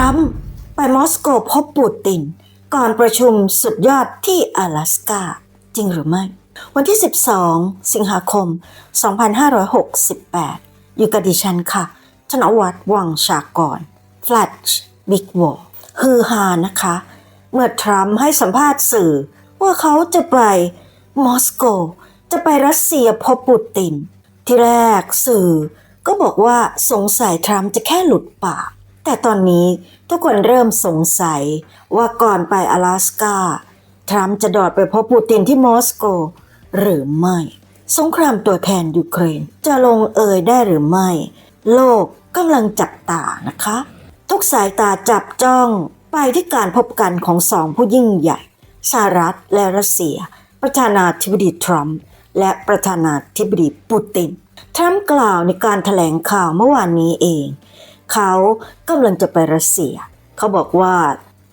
รัมป์ไปมอสโกพบปูติน ก่อนประชุมสุดยอดที่阿拉สกาจริงหรือไม่ วันที่ 12 สิงหาคม 2568 อยู่กับดิฉันค่ะธนวัฒน์วังชากรฟลชบิ๊กวอลฮือฮานะคะ เมื่อทรัมป์ให้สัมภาษณ์สื่อ ว่าเขาจะไปมอสโก จะไปรัสเซียพบปูติน ที่แรกสื่อก็บอกว่าสงสัยทรัมป์จะแค่หลุดปาก แต่ตอนนี้ทุกคนเริ่มสงสัยว่าก่อนไป阿拉สกาทรัมป์จะดอดไปพบปูตินที่มอสโก หรือไม่ สงครามตัวแทนยูเครนจะลงเอยได้หรือไม่ โลกกำลังจับตานะคะ ทุกสายตาจับจ้องไปที่การพบกันของสองผู้ยิ่งใหญ่สหรัฐและรัสเซีย ประธานาธิบดีทรัมป์และประธานาธิบดีปูตินทรัมป์กล่าวในการถแถลงข่าวเมื่อวานนี้เอง เขากำลังจะไปรัสเซีย เขาบอกว่า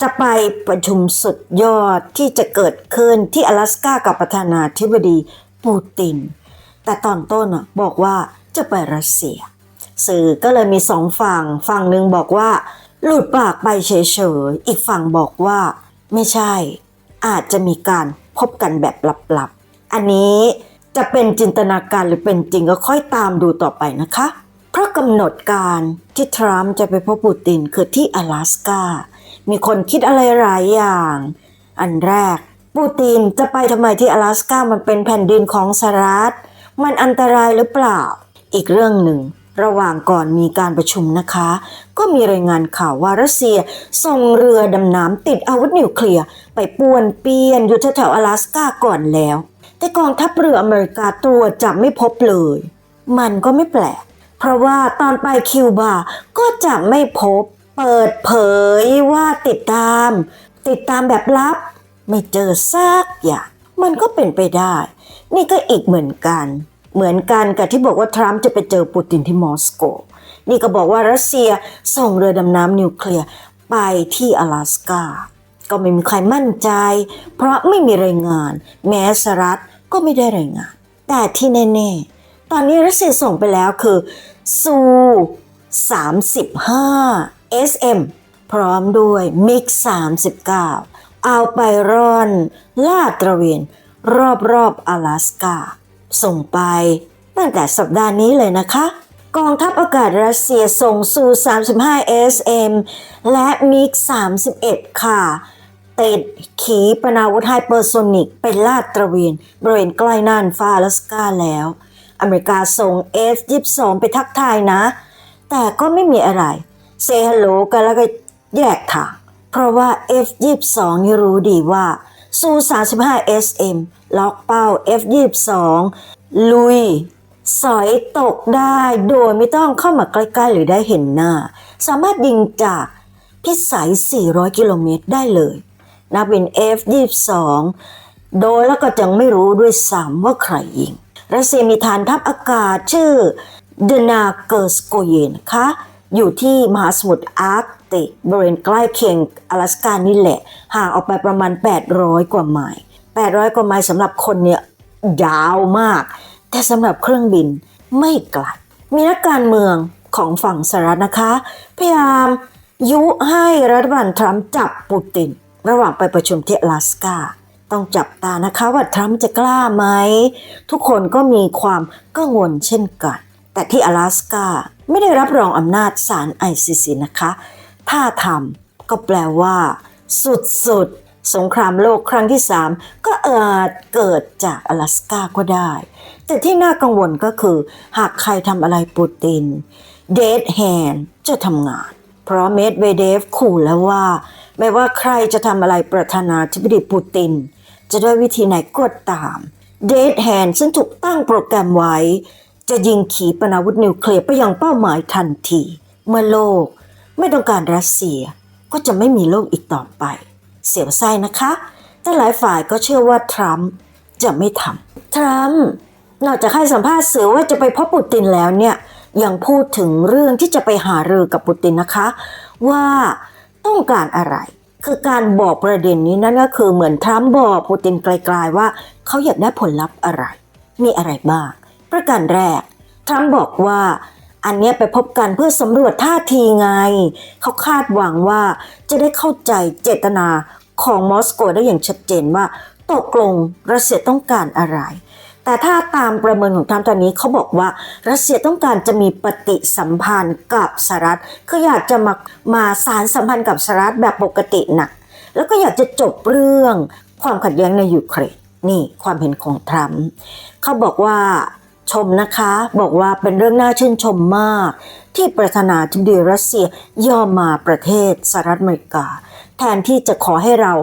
จะไปประชุมสุดยอดที่จะเกิดขึ้นที่阿拉สกากับประธานาธิบดีปูติน แต่ตอนต้นน่ะบอกว่าจะไปรัสเซีย สื่อก็เลยมีสองฝั่ง ฝั่งหนึ่งบอกว่า หลุดปากไปเฉยๆ อีกฝั่งบอกว่า ไม่ใช่ อาจจะมีการพบกันแบบลับๆ อันนี้จะเป็นจินตนาการหรือเป็นจริงก็ค่อยตามดูต่อไปนะคะ ราะกำหนดการที่ทรัมป์จะไปพบปูตินคือที่阿拉สกา มีคนคิดอะไรหลายอย่าง อันแรก ปูตินจะไปทำไมที่阿拉สกา มันเป็นแผ่นดินของสหรัฐ มันอันตรายหรือเปล่า อีกเรื่องหนึ่ง ระหว่างก่อนมีการประชุมนะคะ ก็มีรายงานข่าวว่ารัสเซียส่งเรือดำน้ำติดอาวุธนิวเคลียร์ไปป่วนเปียนอยู่แถวๆ阿拉สกาก่อนแล้ว แต่กองทัพเรืออเมริกาตรวจจับไม่พบเลย มันก็ไม่แปลก เพราะว่าตอนไปคิวบาก็จะไม่พบ เปิดเผยว่าติดตาม ติดตามแบบลับ ไม่เจอซากอย่างมันก็เป็นไปได้ นี่ก็อีกเหมือนกัน เหมือนกันกับที่บอกว่าทรัมป์จะไปเจอปูตินที่มอสโก นี่ก็บอกว่ารัสเซียส่งเรือดำน้ำนิวเคลียร์ไปที่阿拉สกา ก็ไม่มีใครมั่นใจ เพราะไม่มีรายงาน แม้สหรัฐก็ไม่ได้รายงาน แต่ที่แน่ๆ ตอนนี้รัสเซียส่งไปแล้วคือซู35 SM พร้อมด้วยมิก39 เอาไปร่อนลาดตระเวน รอบๆ阿拉สกา ส่งไปตั้งแต่สัปดาห์นี้เลยนะคะ กองทัพอากาศรัสเซียส่งซู35 SM และมิก31 ค่ะ ติดขีปนาวุธไฮเปอร์โซนิกไปลาดตระเวนบริเวณใกล้น่านฟ้าอลาสกาแล้ว อเมริกาส่ง F-22 ไปทักทายนะ แต่ก็ไม่มีอะไร เซฮัลโหลกันแล้วก็แยกทางเพราะว่า F-22 นี่รู้ดีว่าซู35 SM ล็อกเป้า F-22 ลุย สอยตกได้โดยไม่ต้องเข้ามาใกล้ๆ หรือได้เห็นหน้า สามารถยิงจากพิสัย 400 กิโลเมตรได้เลยนักบิน F-22 โดยแล้วก็จังไม่รู้ด้วยซ้ำว่าใครยิง รัสเซียมีฐานทัพอากาศชื่อเดนาเกอร์สโกเยนนะคะอยู่ที่มหาสมุทรอาร์กติกบริเวณใกล้เคียง阿拉สกานี่แหละ ห่างออกไปประมาณ 800 กว่าไมล์ 800 กว่าไมล์สำหรับคนเนี่ยยาวมาก แต่สำหรับเครื่องบินไม่ไกล มีนักการเมืองของฝั่งสหรัฐนะคะ พยายามยุให้รัฐบาลทรัมป์จับปูติน ระหว่างไปประชุมที่阿拉สกา ต้องจับตานะคะว่าทรัมป์จะกล้าไหม ทุกคนก็มีความกังวลเช่นกัน แต่ที่阿拉สกาไม่ได้รับรองอำนาจศาล ICC นะคะ ถ้าทำก็แปลว่า สุดๆ สงครามโลกครั้งที่ 3 ก็อาจเกิดจาก阿拉สกาก็ได้ แต่ที่น่ากังวลก็คือ หากใครทำอะไรปูติน เดดแฮนจะทำงาน เพราะเมดเวเดฟขู่แล้วว่า ไม่ว่าใครจะทำอะไรประธานาธิบดีปูติน จะด้วยวิธีไหนก็ตาม เดดแฮนซึ่งถูกตั้งโปรแกรมไว้ จะยิงขีปนาวุธนิวเคลียร์ไปยังเป้าหมายทันที เมื่อโลกไม่ต้องการรัสเซียก็จะไม่มีโลกอีกต่อไป เสียวไส้นะคะ แต่หลายฝ่ายก็เชื่อว่าทรัมป์จะไม่ทำทรัมป์นอกจากให้สัมภาษณ์สื่อว่าจะไปพบปูตินแล้วเนี่ยยังพูดถึงเรื่องที่จะไปหารือกับปูตินนะคะ ว่าต้องการอะไร คือการบอกประเด็นนี้นั่นก็คือเหมือนทรัมป์บอกปูตินไกลๆว่าเขาอยากได้ผลลัพธ์อะไร มีอะไรบ้าง ประการแรกทรัมป์บอกว่าอันนี้ไปพบกันเพื่อสำรวจท่าทีไง เขาคาดหวังว่าจะได้เข้าใจเจตนาของมอสโกได้อย่างชัดเจนว่าตกลงรัสเซียต้องการอะไร แต่ถ้าตามประเมินของทรัมป์ตอนนี้เขาบอกว่ารัสเซียต้องการจะมีปฏิสัมพันธ์กับสหรัฐคืออยากจะมามาสารสัมพันธ์กับสหรัฐแบบปกตินะแล้วก็อยากจะจบเรื่องความขัดแย้งในยูเครนนี่ความเห็นของทรัมป์เขาบอกว่าชมนะคะบอกว่าเป็นเรื่องน่าชื่นชมมาก ที่ประธานาธิบดีรัสเซียยอมมาประเทศสหรัฐอเมริกา แทนที่จะขอให้เรา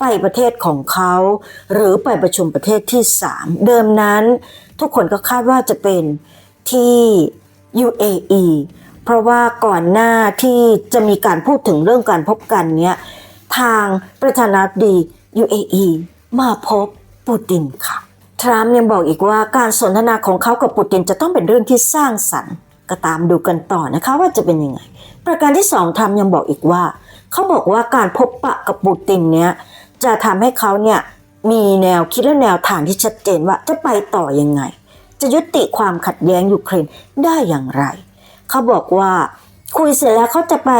ไปประเทศของเขา หรือไปประชุมประเทศที่3เดิมนั้น ทุกคนก็คาดว่าจะเป็นที่ UAE เพราะว่าก่อนหน้าที่จะมีการพูดถึงเรื่องการพบกันเนี้ยทางประธานาธิบดี UAE มาพบปูตินค่ะ ทรัมป์ยังบอกอีกว่าการสนทนาของเขากับปูตินจะต้องเป็นเรื่องที่สร้างสรรค์ ก็ตามดูกันต่อนะคะว่าจะเป็นยังไง ประการที่สองทรัมป์ยังบอกอีกว่า เขาบอกว่าการพบปะกับปูตินเนี้ยจะทำให้เขาเนี่ยมีแนวคิดและแนวทางที่ชัดเจนว่าจะไปต่อยังไง จะยุติความขัดแย้งยูเครนได้อย่างไร เขาบอกว่าคุยเสร็จแล้วเขาจะไป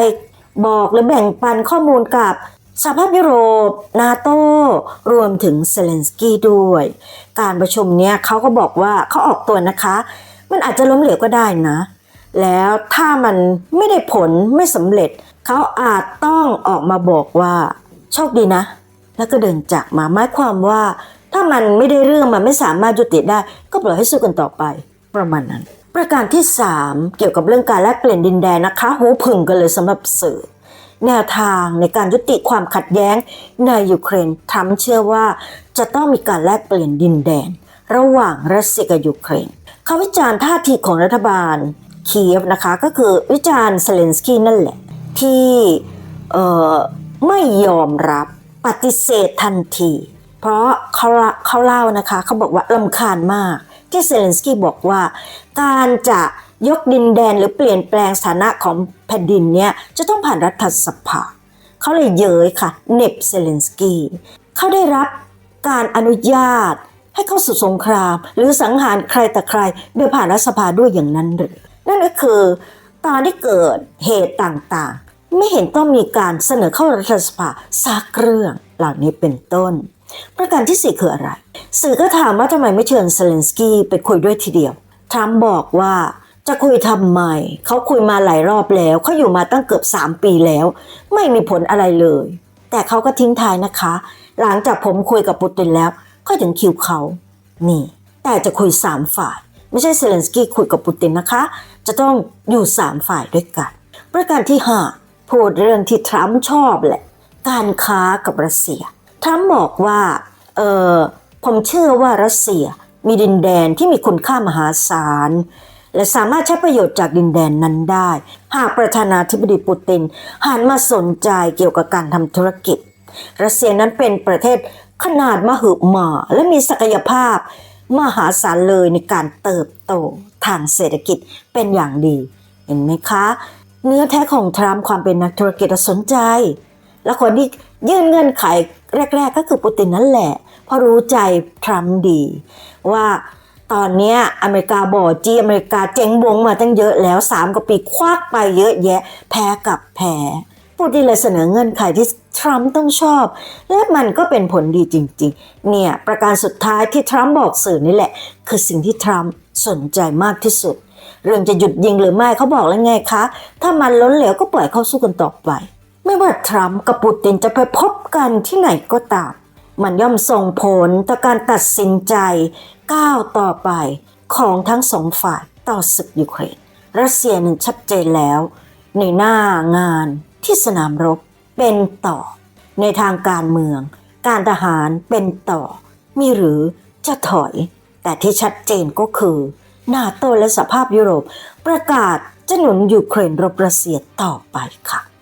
บอกหรือแบ่งปันข้อมูลกับสหภาพยุโรป นาโต้รวมถึงเซเลนสกี้ด้วย การประชุมเนี้ยเขาก็บอกว่าเขาออกตัวนะคะ มันอาจจะล้มเหลวก็ได้นะ แล้วถ้ามันไม่ได้ผลไม่สำเร็จ เขาอาจต้องออกมาบอกว่าโชคดีนะ แล้วก็เดินจากมาหมายความว่า ถ้ามันไม่ได้เรื่องมันไม่สามารถยุติได้ ก็ปล่อยให้สู้กันต่อไป ประมาณนั้น ประการที่ 3 เกี่ยวกับเรื่องการแลกเปลี่ยนดินแดนนะคะหูผึ่งกันเลยสำหรับสื่อแนวทางในการยุติความขัดแย้งในยูเครนทรัมป์เชื่อว่าจะต้องมีการแลกเปลี่ยนดินแดน ระหว่างรัสเซียกับยูเครนเขาวิจารณ์ท่าทีของรัฐบาลเคียฟนะคะ ก็คือวิจารณ์เซเลนสกี้นั่นแหละ ที่เไม่ยอมรับปฏิเสธทันที เพราะเขาเขาเล่านะคะเขาบอกว่าลำคาญมาก ที่เซเลนสกี้บอกว่า การจะยกดินแดนหรือเปลี่ยนแปลงสถานะของแผ่นดินเนี่ยจะต้องผ่านรัฐสภาเขาเลยเย้ยค่ะเน็บเซเลนสกี้เขาได้รับการอนุญาตให้เข้าสู่สงคราม หรือสังหารใครแต่ใคร โดยผ่านรัฐสภาด้วยอย่างนั้นหรือนั่นก็คือตอนที่เกิดเหตุต่างๆ ไม่เห็นต้องมีการเสนอเข้ารัฐสภาสักเรื่องเหล่านี้เป็นต้น ประการที่สี่คืออะไร สื่อก็ถามว่าทำไมไม่เชิญเซเลนสกี้ไปคุยด้วยทีเดียวทรัมป์บอกว่าจะคุยทำไมเขาคุยมาหลายรอบแล้วเขาอยู่มาตั้งเกือบ 3 ปีแล้ว ไม่มีผลอะไรเลย แต่เขาก็ทิ้งท้ายนะคะ หลังจากผมคุยกับปูตินแล้ว ก็ถึงคิวเขานี่ แต่จะคุย 3 ฝ่าย ไม่ใช่เซเลนสกี้คุยกับปูตินนะคะ จะต้องอยู่ 3 ฝ่ายด้วยกัน ประการที่ 5 พูดเรื่องที่ทรัมป์ชอบแหละ การค้ากับรัสเซีย ทรัมป์บอกว่า เออผมเชื่อว่ารัสเซียมีดินแดนที่มีคุณค่ามหาศาล และสามารถใช้ประโยชน์จากดินแดนนั้นได้ หากประธานาธิบดีปูตินหันมาสนใจเกี่ยวกับการทำธุรกิจ รัสเซียนั้นเป็นประเทศขนาดมหึมาและมีศักยภาพ มหาศาลเลยในการเติบโตทางเศรษฐกิจเป็นอย่างดี เห็นไหมคะ เนื้อแท้ของทรัมป์ความเป็นนักธุรกิจสนใจ และคนที่ยื่นเงื่อนไขแรก ๆ ก็คือปูตินนั่นแหละ เพราะรู้ใจทรัมป์ดี ว่าตอนนี้อเมริกาบอจีอเมริกาเจ๊งบงมาตั้งเยอะแล้วสามกว่าปีควักไปเยอะแยะ แพ้กับแพ้ปูตินเลยเสนอเงื่อนไขที่ทรัมป์ต้องชอบ และมันก็เป็นผลดีจริง ๆ เนี่ยประการสุดท้ายที่ทรัมป์บอกสื่อนี่แหละ คือสิ่งที่ทรัมป์สนใจมากที่สุด เรื่องจะหยุดยิงหรือไม่เขาบอกแล้วไงคะ ถ้ามันล้นเหลวก็ปล่อยเข้าสู้กันต่อไป ไม่ว่าทรัมป์กับปูตินจะไปพบกันที่ไหนก็ตาม มันย่อมส่งผลต่อการตัดสินใจก้าวต่อไปของทั้งสองฝ่ายต่อศึกยูเครนรัสเซียหนึ่งชัดเจนแล้ว ในหน้างานที่สนามรบเป็นต่อ ในทางการเมือง การทหารเป็นต่อ มีหรือจะถอย แต่ที่ชัดเจนก็คือ นาโตและสหภาพยุโรป ประกาศจะหนุนยูเครนรบรัสเซียต่อไปค่ะ